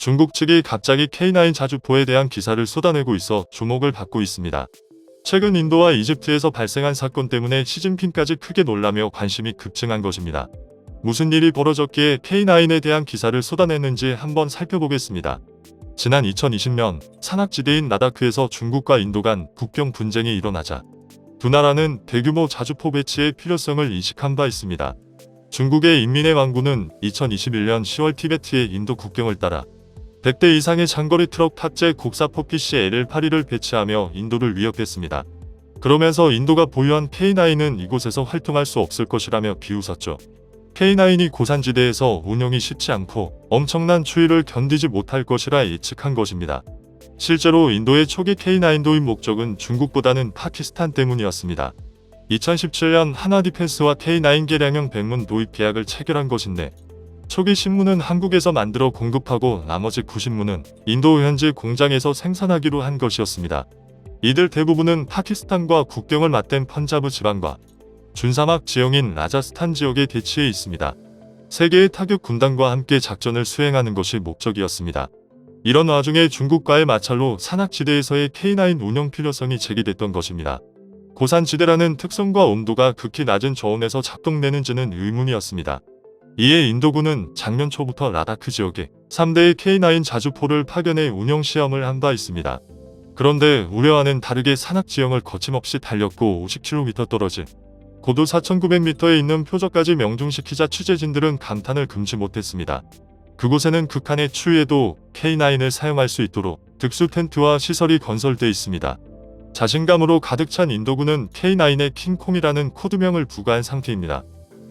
중국 측이 갑자기 K9 자주포에 대한 기사를 쏟아내고 있어 주목을 받고 있습니다. 최근 인도와 이집트에서 발생한 사건 때문에 시진핑까지 크게 놀라며 관심이 급증한 것입니다. 무슨 일이 벌어졌기에 K9에 대한 기사를 쏟아냈는지 한번 살펴보겠습니다. 지난 2020년 산악지대인 라다크에서 중국과 인도 간 국경 분쟁이 일어나자 두 나라는 대규모 자주포 배치의 필요성을 인식한 바 있습니다. 중국의 인민의 왕군은 2021년 10월 티베트의 인도 국경을 따라 100대 이상의 장거리 트럭 탑재 곡사포 PC-LL-82를 배치하며 인도를 위협했습니다. 그러면서 인도가 보유한 K9은 이곳에서 활동할 수 없을 것이라며 비웃었죠. K9이 고산지대에서 운영이 쉽지 않고 엄청난 추위를 견디지 못할 것이라 예측한 것입니다. 실제로 인도의 초기 K9 도입 목적은 중국보다는 파키스탄 때문이었습니다. 2017년 한화 디펜스와 K9 개량형 백문 도입 계약을 체결한 것인데 초기 신문은 한국에서 만들어 공급하고 나머지 90문은 인도 현지 공장에서 생산하기로 한 것이었습니다. 이들 대부분은 파키스탄과 국경을 맞댄 펀자브 지방과 준사막 지형인 라자스탄 지역에 대치해 있습니다. 세계의 타격 군단과 함께 작전을 수행하는 것이 목적이었습니다. 이런 와중에 중국과의 마찰로 산악지대에서의 K9 운영 필요성이 제기됐던 것입니다. 고산지대라는 특성과 온도가 극히 낮은 저온에서 작동되는지는 의문이었습니다. 이에 인도군은 작년 초부터 라다크 지역에 3대의 K9 자주포를 파견해 운영 시험을 한 바 있습니다. 그런데 우려와는 다르게 산악 지형을 거침없이 달렸고 50km 떨어진 고도 4,900m에 있는 표적까지 명중시키자 취재진들은 감탄을 금치 못했습니다. 그곳에는 극한의 추위에도 K9을 사용할 수 있도록 특수 텐트와 시설이 건설돼 있습니다. 자신감으로 가득 찬 인도군은 K9에 킹콩이라는 코드명을 부과한 상태입니다.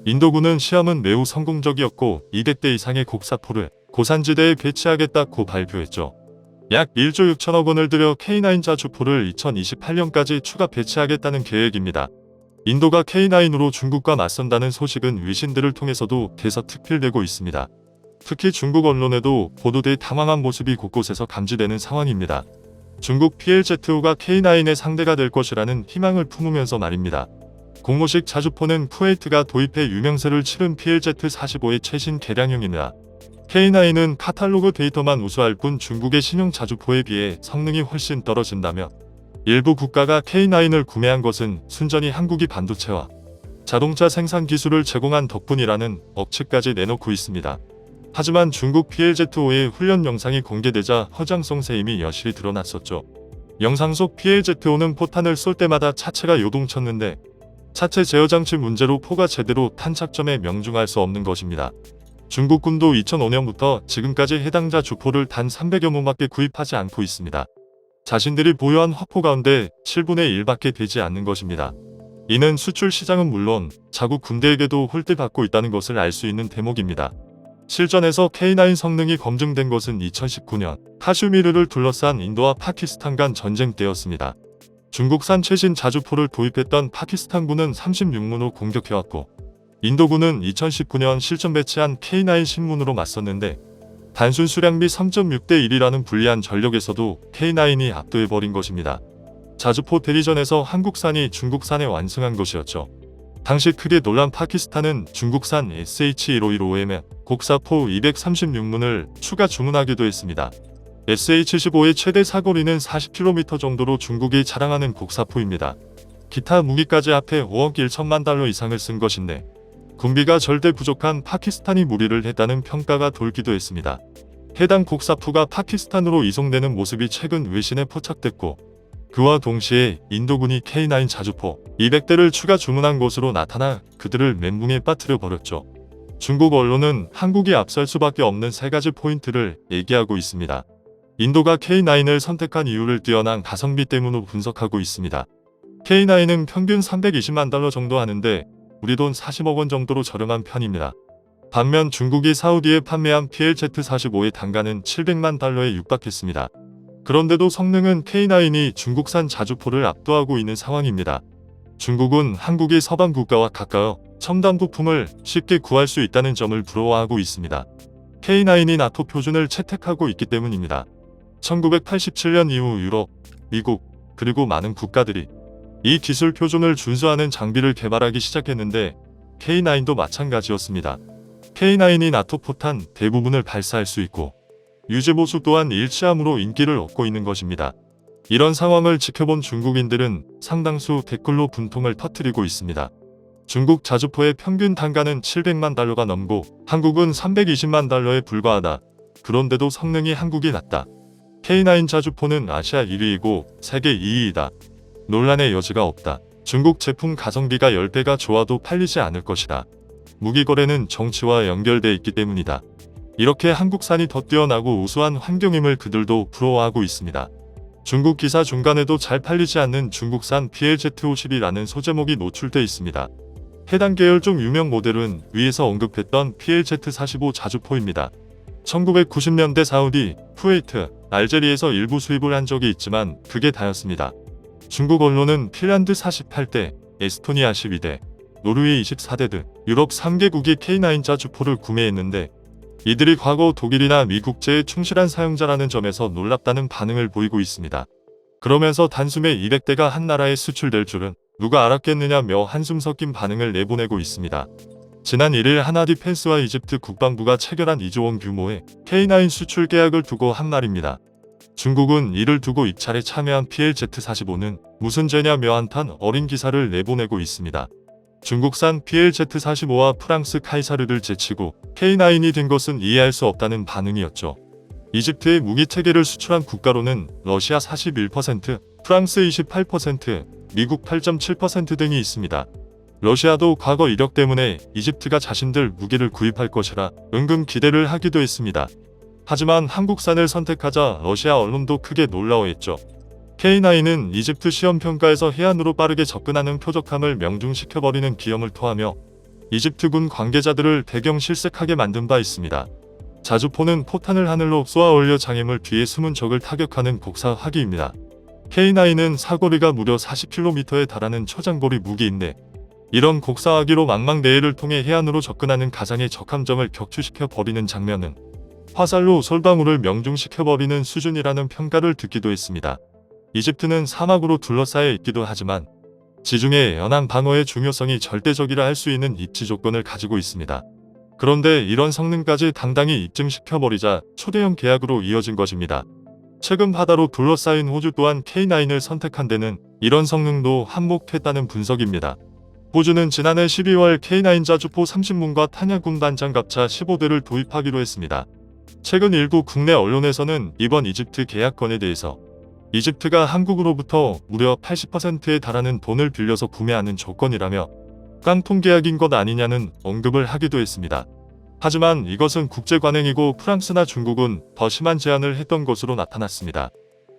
인도군은 시험은 매우 성공적이었고 200대 이상의 곡사포를 고산지대에 배치하겠다고 발표했죠. 약 1조 6천억 원을 들여 K9 자주포를 2028년까지 추가 배치하겠다는 계획입니다. 인도가 K9으로 중국과 맞선다는 소식은 외신들을 통해서도 대서특필되고 있습니다. 특히 중국 언론에도 보도돼 당황한 모습이 곳곳에서 감지되는 상황입니다. 중국 PLZ5가 K9의 상대가 될 것이라는 희망을 품으면서 말입니다. 공모식 자주포는 쿠웨이트가 도입해 유명세를 치른 PLZ45의 최신 개량형이나 K9은 카탈로그 데이터만 우수할 뿐 중국의 신형 자주포에 비해 성능이 훨씬 떨어진다며 일부 국가가 K9을 구매한 것은 순전히 한국이 반도체와 자동차 생산 기술을 제공한 덕분이라는 억측까지 내놓고 있습니다. 하지만 중국 PLZ5의 훈련 영상이 공개되자 허장성 세임이 여실히 드러났었죠. 영상 속 PLZ5는 포탄을 쏠 때마다 차체가 요동쳤는데 차체 제어 장치 문제로 포가 제대로 탄착점에 명중할 수 없는 것입니다. 중국군도 2005년부터 지금까지 해당자 주포를 단 300여 문밖에 구입하지 않고 있습니다. 자신들이 보유한 화포 가운데 7분의 1밖에 되지 않는 것입니다. 이는 수출 시장은 물론 자국 군대에게도 홀대받고 있다는 것을 알 수 있는 대목입니다. 실전에서 K9 성능이 검증된 것은 2019년 카슈미르를 둘러싼 인도와 파키스탄 간 전쟁 때였습니다. 중국산 최신 자주포를 도입했던 파키스탄군은 36문으로 공격해왔고 인도군은 2019년 실전 배치한 K9 신문으로 맞섰는데 단순 수량비 3.6대 1이라는 불리한 전력에서도 K9이 압도해버린 것입니다. 자주포 대리전에서 한국산이 중국산에 완승한 것이었죠. 당시 크게 놀란 파키스탄은 중국산 SH1515M에 곡사포 236문을 추가 주문하기도 했습니다. SH-15의 최대 사거리는 40km 정도로 중국이 자랑하는 곡사포입니다. 기타 무기까지 합해 5억 1천만 달러 이상을 쓴 것인데 군비가 절대 부족한 파키스탄이 무리를 했다는 평가가 돌기도 했습니다. 해당 곡사포가 파키스탄으로 이송되는 모습이 최근 외신에 포착됐고 그와 동시에 인도군이 K9 자주포 200대를 추가 주문한 것으로 나타나 그들을 멘붕에 빠뜨려 버렸죠. 중국 언론은 한국이 앞설 수밖에 없는 세 가지 포인트를 얘기하고 있습니다. 인도가 K9을 선택한 이유를 뛰어난 가성비 때문으로 분석하고 있습니다. K9은 평균 320만 달러 정도 하는데 우리 돈 40억 원 정도로 저렴한 편입니다. 반면 중국이 사우디에 판매한 PLZ45의 단가는 700만 달러에 육박했습니다. 그런데도 성능은 K9이 중국산 자주포를 압도하고 있는 상황입니다. 중국은 한국이 서방 국가와 가까워 첨단 부품을 쉽게 구할 수 있다는 점을 부러워하고 있습니다. K9이 나토 표준을 채택하고 있기 때문입니다. 1987년 이후 유럽, 미국, 그리고 많은 국가들이 이 기술 표준을 준수하는 장비를 개발하기 시작했는데 K9도 마찬가지였습니다. K9이 나토 포탄 대부분을 발사할 수 있고 유지보수 또한 일치함으로 인기를 얻고 있는 것입니다. 이런 상황을 지켜본 중국인들은 상당수 댓글로 분통을 터뜨리고 있습니다. 중국 자주포의 평균 단가는 700만 달러가 넘고 한국은 320만 달러에 불과하다. 그런데도 성능이 한국이 낫다. K9 자주포는 아시아 1위이고 세계 2위이다. 논란의 여지가 없다. 중국 제품 가성비가 10배가 좋아도 팔리지 않을 것이다. 무기 거래는 정치와 연결돼 있기 때문이다. 이렇게 한국산이 더 뛰어나고 우수한 환경임을 그들도 부러워하고 있습니다. 중국 기사 중간에도 잘 팔리지 않는 중국산 PLZ50이라는 소제목이 노출돼 있습니다. 해당 계열 중 유명 모델은 위에서 언급했던 PLZ45 자주포입니다. 1990년대 사우디, 쿠웨이트, 알제리에서 일부 수입을 한 적이 있지만 그게 다였습니다. 중국 언론은 핀란드 48대, 에스토니아 12대, 노르웨이 24대 등 유럽 3개국이 K9 자주포를 구매했는데 이들이 과거 독일이나 미국제에 충실한 사용자라는 점에서 놀랍다는 반응을 보이고 있습니다. 그러면서 단숨에 200대가 한 나라에 수출될 줄은 누가 알았겠느냐며 한숨 섞인 반응을 내보내고 있습니다. 지난 1일 하나 디 펜스와 이집트 국방부가 체결한 2조 원 규모의 K9 수출 계약을 두고 한 말입니다. 중국은 이를 두고 입찰에 참여한 PLZ-45는 무슨 죄냐며 한탄 어린 기사를 내보내고 있습니다. 중국산 PLZ-45와 프랑스 카이사르를 제치고 K9이 된 것은 이해할 수 없다는 반응이었죠. 이집트의 무기 체계를 수출한 국가로는 러시아 41%, 프랑스 28%, 미국 8.7% 등이 있습니다. 러시아도 과거 이력 때문에 이집트가 자신들 무기를 구입할 것이라 은근 기대를 하기도 했습니다. 하지만 한국산을 선택하자 러시아 언론도 크게 놀라워했죠. K9은 이집트 시험 평가에서 해안으로 빠르게 접근하는 표적함을 명중시켜버리는 기염을 토하며 이집트군 관계자들을 배경 실색하게 만든 바 있습니다. 자주포는 포탄을 하늘로 쏘아 올려 장애물 뒤에 숨은 적을 타격하는 곡사 화기입니다. K9은 사거리가 무려 40km에 달하는 초장거리 무기인데 이런 곡사화기로 망망대해를 통해 해안으로 접근하는 가장의 적함점을 격추시켜 버리는 장면은 화살로 솔방울을 명중시켜 버리는 수준이라는 평가를 듣기도 했습니다. 이집트는 사막으로 둘러싸여 있기도 하지만 지중해 연안 방어의 중요성이 절대적이라 할 수 있는 입지 조건을 가지고 있습니다. 그런데 이런 성능까지 당당히 입증시켜버리자 초대형 계약으로 이어진 것입니다. 최근 바다로 둘러싸인 호주 또한 K9을 선택한 데는 이런 성능도 한몫했다는 분석입니다. 호주는 지난해 12월 K9 자주포 30문과 탄약군 단장갑차 15대를 도입하기로 했습니다. 최근 일부 국내 언론에서는 이번 이집트 계약건에 대해서 이집트가 한국으로부터 무려 80%에 달하는 돈을 빌려서 구매하는 조건이라며 깡통 계약인 것 아니냐는 언급을 하기도 했습니다. 하지만 이것은 국제관행이고 프랑스나 중국은 더 심한 제안을 했던 것으로 나타났습니다.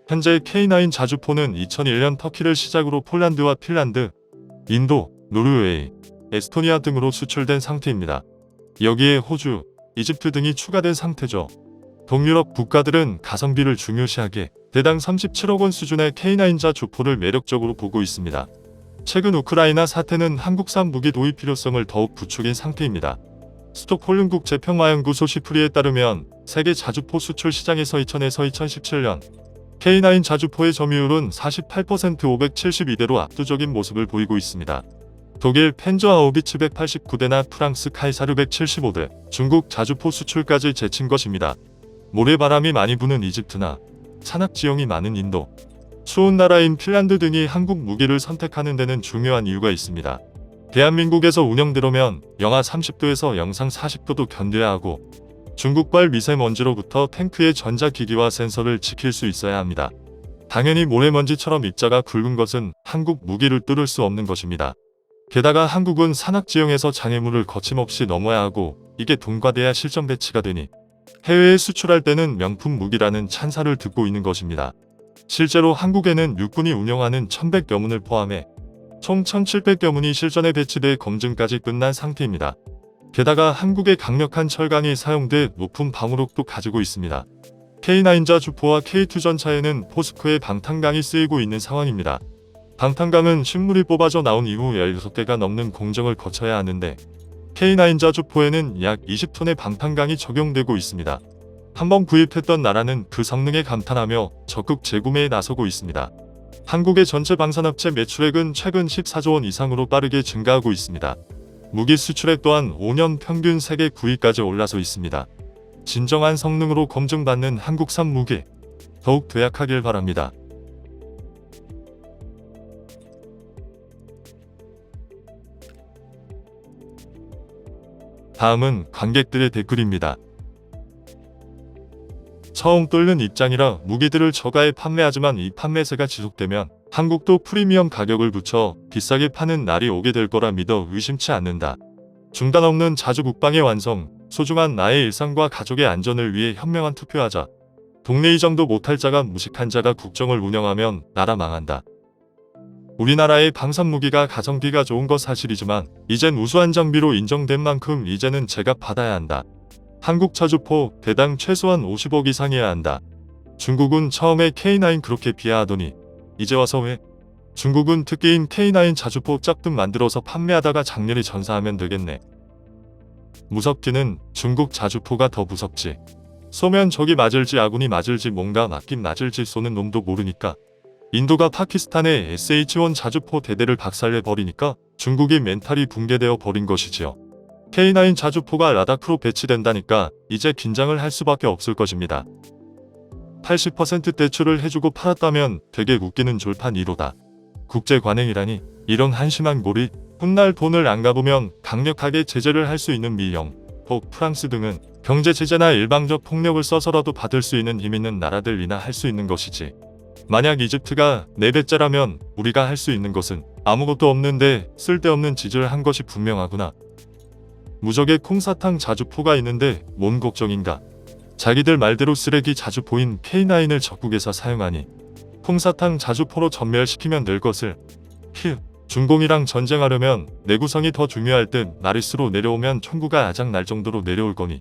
현재 K9 자주포는 2001년 터키를 시작으로 폴란드와 핀란드, 인도, 노르웨이, 에스토니아 등으로 수출된 상태입니다. 여기에 호주, 이집트 등이 추가된 상태죠. 동유럽 국가들은 가성비를 중요시하게 대당 37억 원 수준의 K9자 주포를 매력적으로 보고 있습니다. 최근 우크라이나 사태는 한국산 무기 도입 필요성을 더욱 부추긴 상태입니다. 스톡홀름 국제평화연구소 시프리에 따르면 세계 자주포 수출 시장에서 2000에서 2017년 K9 자주포의 점유율은 48% 572대로 압도적인 모습을 보이고 있습니다. 독일 펜저 아우비츠 189대나 프랑스 카이사르 175대, 중국 자주포 수출까지 제친 것입니다. 모래바람이 많이 부는 이집트나 산악 지형이 많은 인도, 추운 나라인 핀란드 등이 한국 무기를 선택하는 데는 중요한 이유가 있습니다. 대한민국에서 운영되려면 영하 30도에서 영상 40도도 견뎌야 하고 중국발 미세먼지로부터 탱크의 전자기기와 센서를 지킬 수 있어야 합니다. 당연히 모래먼지처럼 입자가 굵은 것은 한국 무기를 뚫을 수 없는 것입니다. 게다가 한국은 산악 지형에서 장애물을 거침없이 넘어야 하고 이게 동과돼야 실전 배치가 되니 해외에 수출할 때는 명품 무기라는 찬사를 듣고 있는 것입니다. 실제로 한국에는 육군이 운영하는 1100여 문을 포함해 총 1700여 문이 실전에 배치돼 검증까지 끝난 상태입니다. 게다가 한국의 강력한 철강이 사용돼 높은 방어력도 가지고 있습니다. K9자 주포와 K2 전차에는 포스코의 방탄강이 쓰이고 있는 상황입니다. 방탄강은 식물이 뽑아져 나온 이후 16개가 넘는 공정을 거쳐야 하는데 K9자 주포에는 약 20톤의 방탄강이 적용되고 있습니다. 한번 구입했던 나라는 그 성능에 감탄하며 적극 재구매에 나서고 있습니다. 한국의 전체 방산업체 매출액은 최근 14조 원 이상으로 빠르게 증가하고 있습니다. 무기 수출액 또한 5년 평균 세계 9위까지 올라서 있습니다. 진정한 성능으로 검증받는 한국산 무기 더욱 도약하길 바랍니다. 다음은 관객들의 댓글입니다. 처음 뚫는 입장이라 무기들을 저가에 판매하지만 이 판매세가 지속되면 한국도 프리미엄 가격을 붙여 비싸게 파는 날이 오게 될 거라 믿어 의심치 않는다. 중단 없는 자주 국방의 완성, 소중한 나의 일상과 가족의 안전을 위해 현명한 투표하자. 동네 이정도 못할 자가 무식한 자가 국정을 운영하면 나라 망한다. 우리나라의 방산 무기가 가성비가 좋은 것 사실이지만 이젠 우수한 장비로 인정된 만큼 이제는 제값 받아야 한다. 한국 차주포 대당 최소한 50억 이상이어야 한다. 중국은 처음에 K9 그렇게 비하하더니 이제 와서 왜? 중국은 특기인 K9 자주포 짝등 만들어서 판매하다가 장렬히 전사하면 되겠네. 무섭기는 중국 자주포가 더 무섭지. 쏘면 적이 맞을지 아군이 맞을지 뭔가 맞긴 맞을지 쏘는 놈도 모르니까. 인도가 파키스탄의 SH-1 자주포 대대를 박살내 버리니까 중국이 멘탈이 붕괴되어 버린 것이지요. K9 자주포가 라다크로 배치된다니까 이제 긴장을 할 수밖에 없을 것입니다. 80% 대출을 해주고 팔았다면 되게 웃기는 졸판 1호다. 국제 관행이라니 이런 한심한 고리 훗날 돈을 안 갚으면 강력하게 제재를 할 수 있는 미영, 독, 프랑스 등은 경제 제재나 일방적 폭력을 써서라도 받을 수 있는 힘 있는 나라들이나 할 수 있는 것이지. 만약 이집트가 4배째라면 우리가 할 수 있는 것은 아무것도 없는데 쓸데없는 짓을 한 것이 분명하구나. 무적의 콩사탕 자주포가 있는데 뭔 걱정인가. 자기들 말대로 쓰레기 자주포인 K9을 적국에서 사용하니 콩사탕 자주포로 전멸시키면 될 것을 휴 중공이랑 전쟁하려면 내구성이 더 중요할 듯 나리스로 내려오면 총구가 아작 날 정도로 내려올 거니